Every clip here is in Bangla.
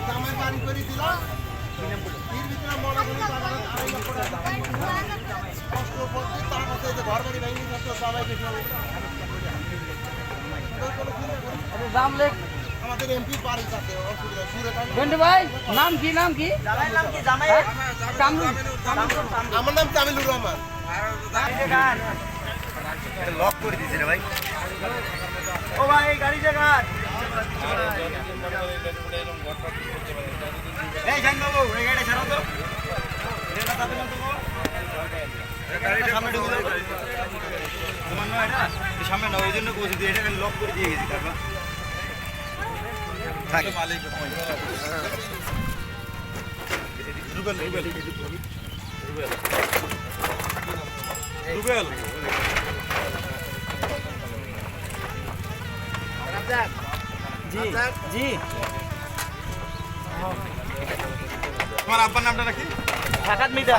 জামাই বাড়ি করে দিল এর ভিতরে মনে করি তারা আড়াই লক্ষ টাকা কষ্ট করছে তার কাছে যে ঘর বাড়ি ভেঙে থাকতো সবাই বেশি আমাদের এমপি বাড়ির সাথে অসুবিধা সুরে গন্ডু ভাই নাম কি নাম কি কামরুল আমার নাম তামিলুর রহমান লক করে দিয়েছে রে ভাই। ও ভাই গাড়ি এই জান এই গাড়িটা ছাড়ো তো। এটা তাতে না তো সামনে তোমার নয় এটা? সামনে ওই জন্য বসে দিয়ে এটা লক করে দিয়ে গেছি কাকা মালিক রুবেল রুবেল। রুবেল। রুবেল। জি জি তোমার আব্বার নামটা রাখি ঢাকাত মিটা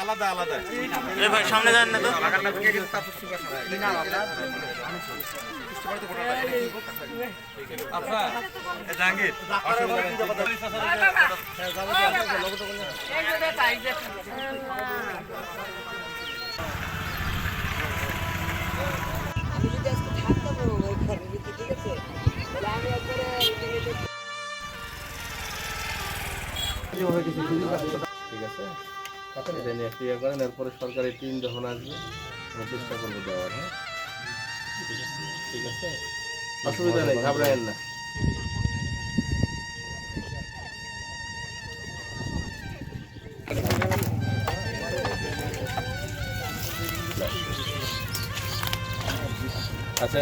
আলাদা আলাদা জাহাঙ্গীর আমি থাকতাম ওই ঘরের ভিতরে ঠিক আছে? আমি একবারে এরপরে সরকারি টিম যখন আসবে। চেষ্টা করব দেওয়ার হ্যাঁ? ঠিক আছে? অসুবিধা নেই, ঘাবড়ায়েন না। আচ্ছা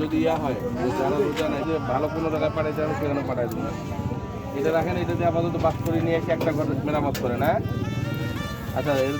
যদি ইয়া হয় যে ভালো কোনো জায়গায় পাঠাইতে হবে সেখানে পাঠাই দেবেন এটা রাখেন, এটা দিয়ে আপাতত বাস করে নিয়ে এসে একটা ঘর মেরামত করে না আচ্ছা এর